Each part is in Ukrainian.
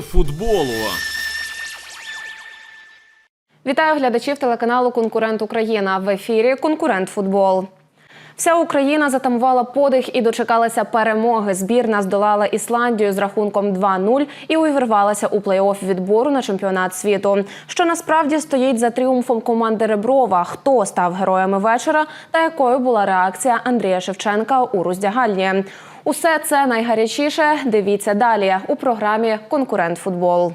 Футболу. Вітаю глядачів телеканалу Конкурент Україна в ефірі Конкурент Футбол. Вся Україна затамувала подих і дочекалася перемоги. Збірна здолала Ісландію з рахунком 2-0 і увірвалася у плей-офф відбору на чемпіонат світу. Що насправді стоїть за тріумфом команди Реброва? Хто став героями вечора? Та якою була реакція Андрія Шевченка у роздягальні? Усе це найгарячіше. Дивіться далі у програмі Конкурент Футбол.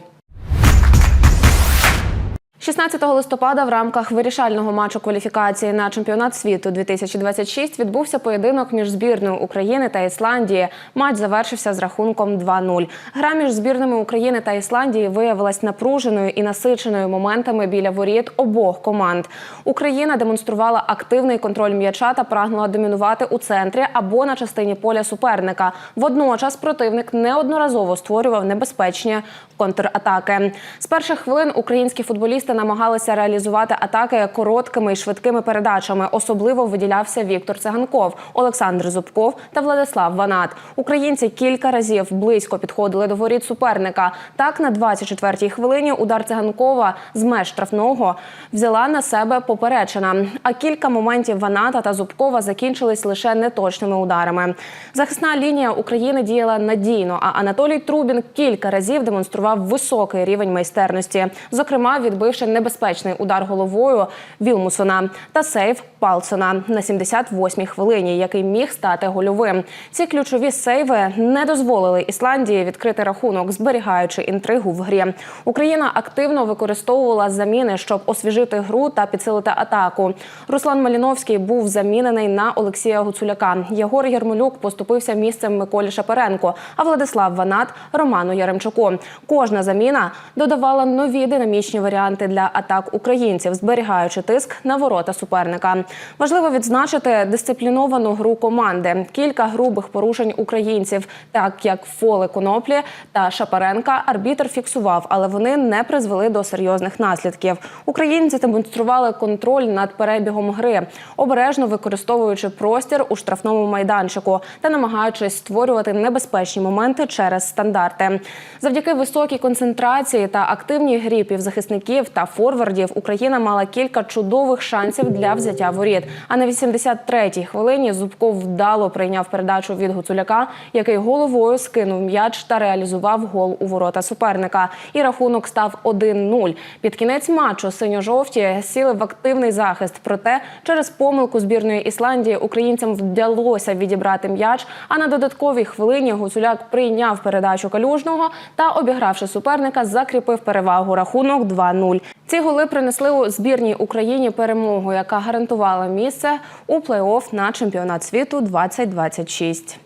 16 листопада в рамках вирішального матчу кваліфікації на чемпіонат світу 2026 відбувся поєдинок між збірною України та Ісландії. Матч завершився з рахунком 2-0. Гра між збірними України та Ісландії виявилась напруженою і насиченою моментами біля воріт обох команд. Україна демонструвала активний контроль м'яча та прагнула домінувати у центрі або на частині поля суперника. Водночас противник неодноразово створював небезпечні контратаки. З перших хвилин українські футболісти намагалися реалізувати атаки короткими і швидкими передачами. Особливо виділявся Віктор Циганков, Олександр Зубков та Владислав Ванат. Українці кілька разів близько підходили до воріт суперника. Так, на 24-й хвилині удар циганкова з меж штрафного взяла на себе поперечина. А кілька моментів Ваната та Зубкова закінчились лише неточними ударами. Захисна лінія України діяла надійно. А Анатолій Трубін кілька разів демонстрував високий рівень майстерності. Зокрема, відбивши небезпечний удар головою Вілмусона та сейв Палсона на 78-й хвилині, який міг стати гольовим. Ці ключові сейви не дозволили Ісландії відкрити рахунок, зберігаючи інтригу в грі. Україна активно використовувала заміни, щоб освіжити гру та підсилити атаку. Руслан Маліновський був замінений на Олексія Гуцуляка. Єгор Ярмолюк поступився місцем Миколі Шаперенко, а Владислав Ванат Роману Яремчуку. Кожна заміна додавала нові динамічні варіанти для атак українців, зберігаючи тиск на ворота суперника. Важливо відзначити дисципліновану гру команди. Кілька грубих порушень українців, так як фоли коноплі та Шапаренка, арбітр фіксував, але вони не призвели до серйозних наслідків. Українці демонстрували контроль над перебігом гри, обережно використовуючи простір у штрафному майданчику та намагаючись створювати небезпечні моменти через стандарти. Завдяки високій концентрації та активній грі півзахисників та форвардів Україна мала кілька чудових шансів для взяття воріт. А на 83-й хвилині Зубков вдало прийняв передачу від Гуцуляка, який головою скинув м'яч та реалізував гол у ворота суперника. І рахунок став 1-0. Під кінець матчу синьо-жовті сіли в активний захист. Проте через помилку збірної Ісландії українцям вдалося відібрати м'яч. А на додатковій хвилині Гуцуляк прийняв передачу калюжного та, обігравши суперника, закріпив перевагу рахунок 2-0. Ці голи принесли у збірній Україні перемогу, яка гарантувала місце у плей-офф на чемпіонат світу 2026.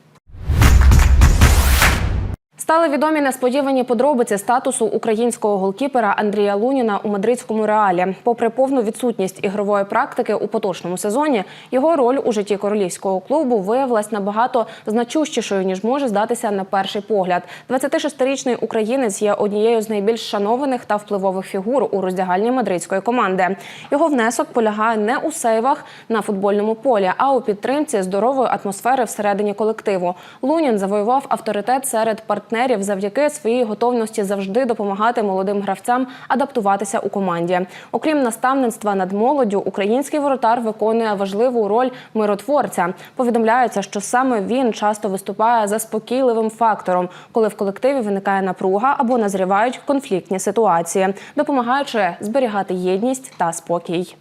Стали відомі несподівані подробиці статусу українського голкіпера Андрія Луніна у мадридському реалі. Попри повну відсутність ігрової практики у поточному сезоні, його роль у житті королівського клубу виявилась набагато значущішою ніж може здатися на перший погляд. 26-річний українець є однією з найбільш шанованих та впливових фігур у роздягальні мадридської команди. Його внесок полягає не у сейвах на футбольному полі, а у підтримці здорової атмосфери всередині колективу. Лунін завоював авторитет серед партнерів партнерів завдяки своїй готовності завжди допомагати молодим гравцям адаптуватися у команді. Окрім наставництва над молоддю, український воротар виконує важливу роль миротворця. Повідомляється, що саме він часто виступає заспокійливим фактором, коли в колективі виникає напруга або назрівають конфліктні ситуації, допомагаючи зберігати єдність та спокій.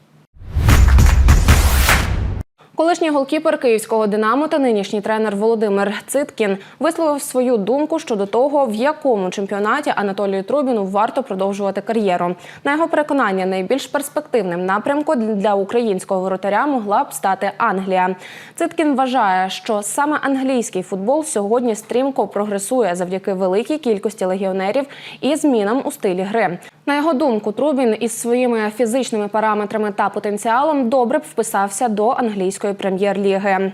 Колишній голкіпер київського Динамо та нинішній тренер Володимир Циткін висловив свою думку щодо того, в якому чемпіонаті Анатолію Трубіну варто продовжувати кар'єру. На його переконання, найбільш перспективним напрямком для українського воротаря могла б стати Англія. Циткін вважає, що саме англійський футбол сьогодні стрімко прогресує завдяки великій кількості легіонерів і змінам у стилі гри. На його думку, Трубін із своїми фізичними параметрами та потенціалом добре б вписався до англійської прем'єр-ліги.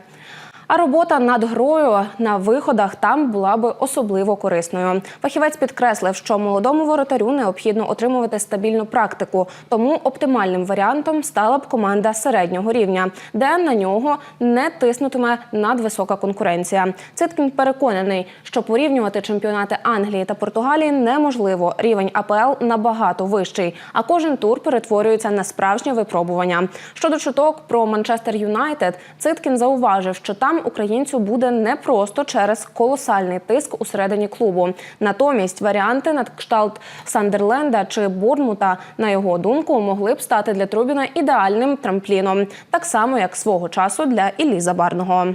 А робота над грою на виходах там була би особливо корисною. Фахівець підкреслив, що молодому воротарю необхідно отримувати стабільну практику, тому оптимальним варіантом стала б команда середнього рівня, де на нього не тиснутиме надвисока конкуренція. Циткін переконаний, що порівнювати чемпіонати Англії та Португалії неможливо. Рівень АПЛ набагато вищий, а кожен тур перетворюється на справжнє випробування. Щодо чуток про Манчестер Юнайтед, Циткін зауважив, що там українцю буде не просто через колосальний тиск усередині клубу. Натомість варіанти на кшталт Сандерленда чи Борнмута, на його думку, могли б стати для Трубіна ідеальним трампліном, так само як свого часу для Іллі Забарного.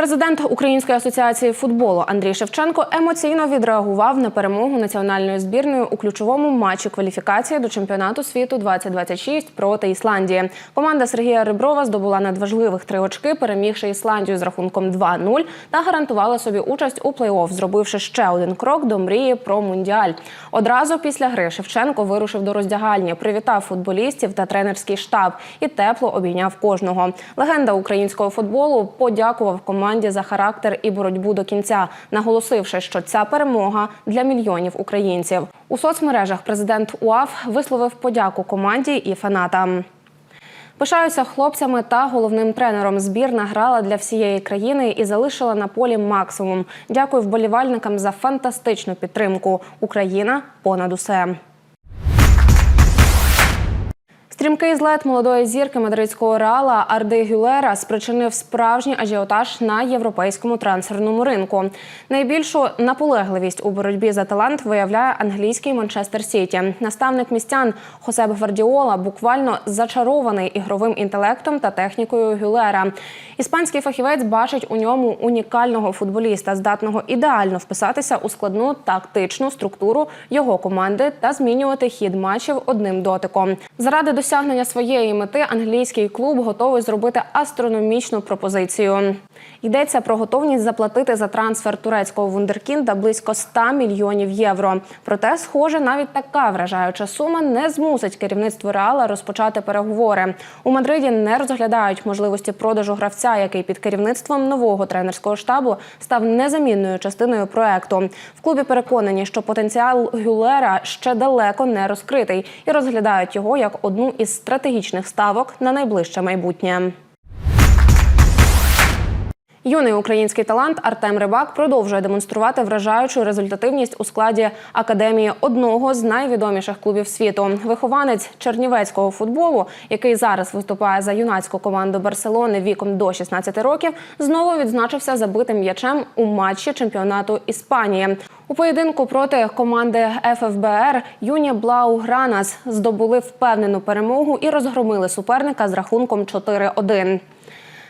Президент Української асоціації футболу Андрій Шевченко емоційно відреагував на перемогу національної збірної у ключовому матчі кваліфікації до чемпіонату світу 2026 проти Ісландії. Команда Сергія Риброва здобула надважливих три очки, перемігши Ісландію з рахунком 2-0 та гарантувала собі участь у плей-офф, зробивши ще один крок до мрії про мундіаль. Одразу після гри Шевченко вирушив до роздягальні, привітав футболістів та тренерський штаб і тепло обійняв кожного. Легенда українського футболу подякував команді за характер і боротьбу до кінця, наголосивши, що ця перемога для мільйонів українців. У соцмережах президент УАФ висловив подяку команді і фанатам. Пишаюся хлопцями та головним тренером. Збірна грала для всієї країни і залишила на полі максимум. Дякую вболівальникам за фантастичну підтримку. Україна понад усе. Стрімкий злет молодої зірки мадридського реала Арди Гюлера спричинив справжній ажіотаж на європейському трансферному ринку. Найбільшу наполегливість у боротьбі за талант виявляє англійський Манчестер Сіті. Наставник містян Хосеп Гвардіола буквально зачарований ігровим інтелектом та технікою Гюлера. Іспанський фахівець бачить у ньому унікального футболіста, здатного ідеально вписатися у складну тактичну структуру його команди та змінювати хід матчів одним дотиком. Заради досягнення своєї мети англійський клуб готовий зробити астрономічну пропозицію. Йдеться про готовність заплатити за трансфер турецького вундеркінда близько 100 мільйонів євро. Проте, схоже, навіть така вражаюча сума не змусить керівництво реала розпочати переговори. У Мадриді не розглядають можливості продажу гравця, який під керівництвом нового тренерського штабу став незамінною частиною проекту. В клубі переконані, що потенціал Гюлера ще далеко не розкритий і розглядають його як одну із стратегічних ставок на найближче майбутнє. Юний український талант Артем Рибак продовжує демонструвати вражаючу результативність у складі академії одного з найвідоміших клубів світу. Вихованець чернівецького футболу, який зараз виступає за юнацьку команду Барселони віком до 16 років, знову відзначився забитим м'ячем у матчі чемпіонату Іспанії. У поєдинку проти команди ФФБР юні Блаугранас здобули впевнену перемогу і розгромили суперника з рахунком 4-1.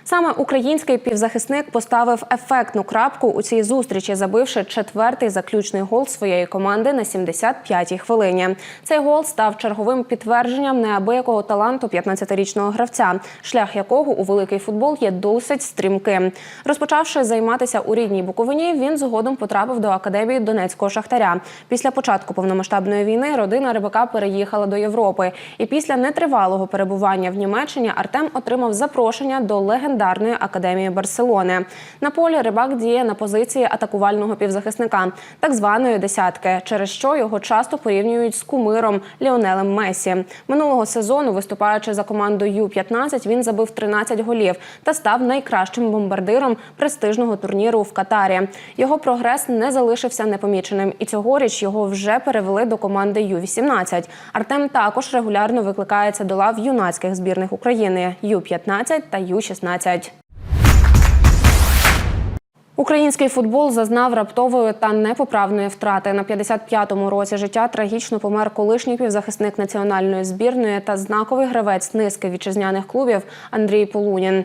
Саме український півзахисник поставив ефектну крапку у цій зустрічі, забивши четвертий заключний гол своєї команди на 75-й хвилині. Цей гол став черговим підтвердженням неабиякого таланту 15-річного гравця, шлях якого у великий футбол є досить стрімким. Розпочавши займатися у рідній Буковині, він згодом потрапив до академії Донецького шахтаря. Після початку повномасштабної війни родина рибака переїхала до Європи. І після нетривалого перебування в Німеччині Артем отримав запрошення до легендарної легендарної академії Барселони. На полі рибак діє на позиції атакувального півзахисника, так званої десятки, через що його часто порівнюють з кумиром Ліонелем Месі. Минулого сезону, виступаючи за команду Ю-15, він забив 13 голів та став найкращим бомбардиром престижного турніру в Катарі. Його прогрес не залишився непоміченим, і цьогоріч його вже перевели до команди Ю-18. Артем також регулярно викликається до лав юнацьких збірних України Ю-15 та Ю-16. Український футбол зазнав раптової та непоправної втрати. На 55-му році життя трагічно помер колишній півзахисник національної збірної та знаковий гравець низки вітчизняних клубів Андрій Полунін.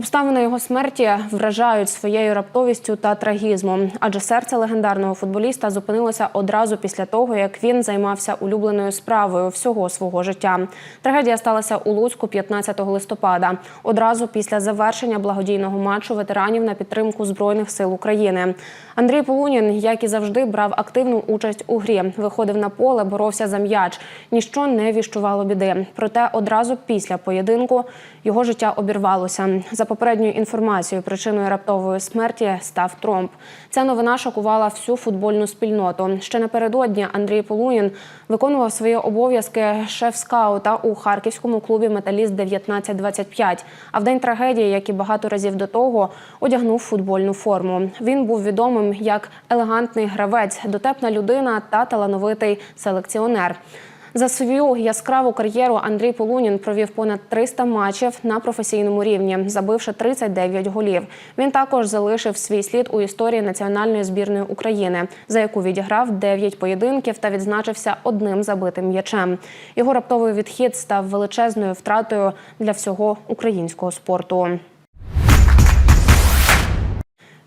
Обставини його смерті вражають своєю раптовістю та трагізмом, адже серце легендарного футболіста зупинилося одразу після того, як він займався улюбленою справою всього свого життя. Трагедія сталася у Луцьку 15 листопада, одразу після завершення благодійного матчу ветеранів на підтримку збройних сил України. Андрій Полунін, як і завжди, брав активну участь у грі. Виходив на поле, боровся за м'яч. Ніщо не віщувало біди. Проте одразу після поєдинку його життя обірвалося. Попередньою інформацією, причиною раптової смерті став тромб. Ця новина шокувала всю футбольну спільноту. Ще напередодні Андрій Полунін виконував свої обов'язки шеф-скаута у харківському клубі Металіст 1925 А в день трагедії, як і багато разів до того, одягнув футбольну форму. Він був відомим як елегантний гравець, дотепна людина та талановитий селекціонер. За свою яскраву кар'єру Андрій Полунін провів понад 300 матчів на професійному рівні, забивши 39 голів. Він також залишив свій слід у історії національної збірної України, за яку відіграв 9 поєдинків та відзначився одним забитим м'ячем. Його раптовий відхід став величезною втратою для всього українського спорту.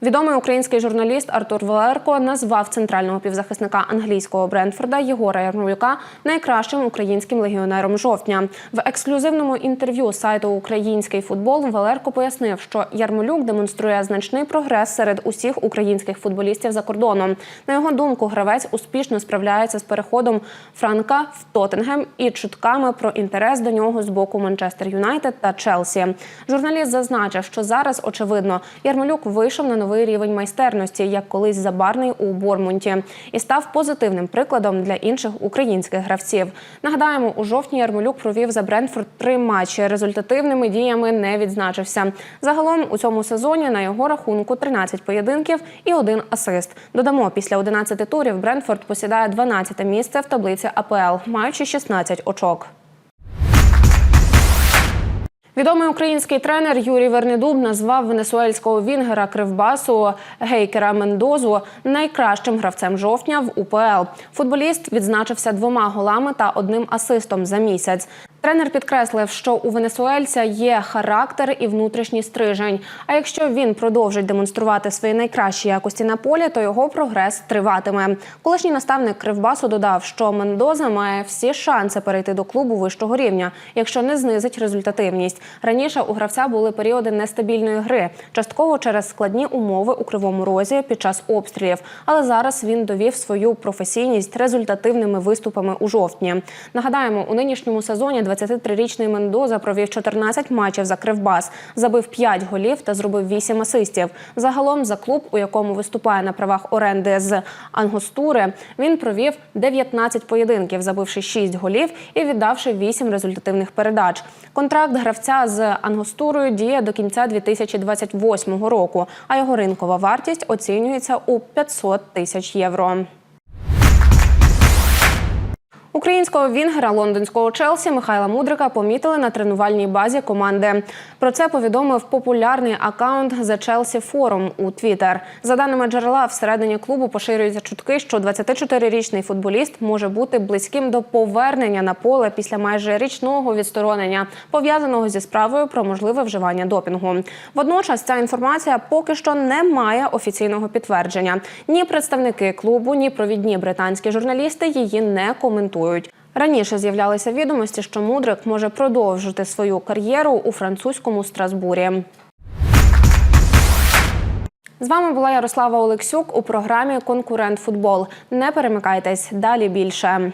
Відомий український журналіст Артур Валерко назвав центрального півзахисника англійського Брентфорда Єгора Ярмолюка найкращим українським легіонером жовтня. В ексклюзивному інтерв'ю сайту Український футбол Валерко пояснив, що Ярмолюк демонструє значний прогрес серед усіх українських футболістів за кордоном. На його думку, гравець успішно справляється з переходом Франка в Тоттенгем і чутками про інтерес до нього з боку Манчестер Юнайтед та Челсі. Журналіст зазначив, що зараз очевидно Ярмолюк вийшов на новий рівень майстерності, як колись забарний у Бормунті, і став позитивним прикладом для інших українських гравців. Нагадаємо, у жовтні Ярмолюк провів за Брентфорд три матчі. Результативними діями не відзначився. Загалом у цьому сезоні на його рахунку 13 поєдинків і один асист. Додамо, після 11 турів Брентфорд посідає 12 місце в таблиці АПЛ, маючи 16 очок. Відомий український тренер Юрій Вернедуб назвав венесуельського вінгера Кривбасу Гейкера Мендозу найкращим гравцем жовтня в УПЛ. Футболіст відзначився двома голами та одним асистом за місяць. Тренер підкреслив, що у венесуельця є характер і внутрішній стрижень. А якщо він продовжить демонструвати свої найкращі якості на полі, то його прогрес триватиме. Колишній наставник Кривбасу додав, що Мендоза має всі шанси перейти до клубу вищого рівня, якщо не знизить результативність. Раніше у гравця були періоди нестабільної гри, частково через складні умови у кривому розі під час обстрілів. Але зараз він довів свою професійність результативними виступами у жовтні. Нагадаємо, у нинішньому сезоні 23-річний Мендоза провів 14 матчів за Кривбас, забив 5 голів та зробив 8 асистів. Загалом за клуб, у якому виступає на правах оренди з Ангостури, він провів 19 поєдинків, забивши 6 голів і віддавши 8 результативних передач. Контракт гравця з Ангостурою діє до кінця 2028 року, а його ринкова вартість оцінюється у 500 тисяч євро. Українського вінгера лондонського Челсі Михайла Мудрика помітили на тренувальній базі команди. Про це повідомив популярний акаунт The Chelsea Forum у Twitter. За даними джерела, всередині клубу поширюються чутки, що 24-річний футболіст може бути близьким до повернення на поле після майже річного відсторонення, пов'язаного зі справою про можливе вживання допінгу. Водночас ця інформація поки що не має офіційного підтвердження. Ні представники клубу, ні провідні британські журналісти її не коментують. Раніше з'являлися відомості, що Мудрик може продовжити свою кар'єру у французькому Страсбурі. З вами була Ярослава Олексюк у програмі Конкурент Футбол. Не перемикайтесь далі більше.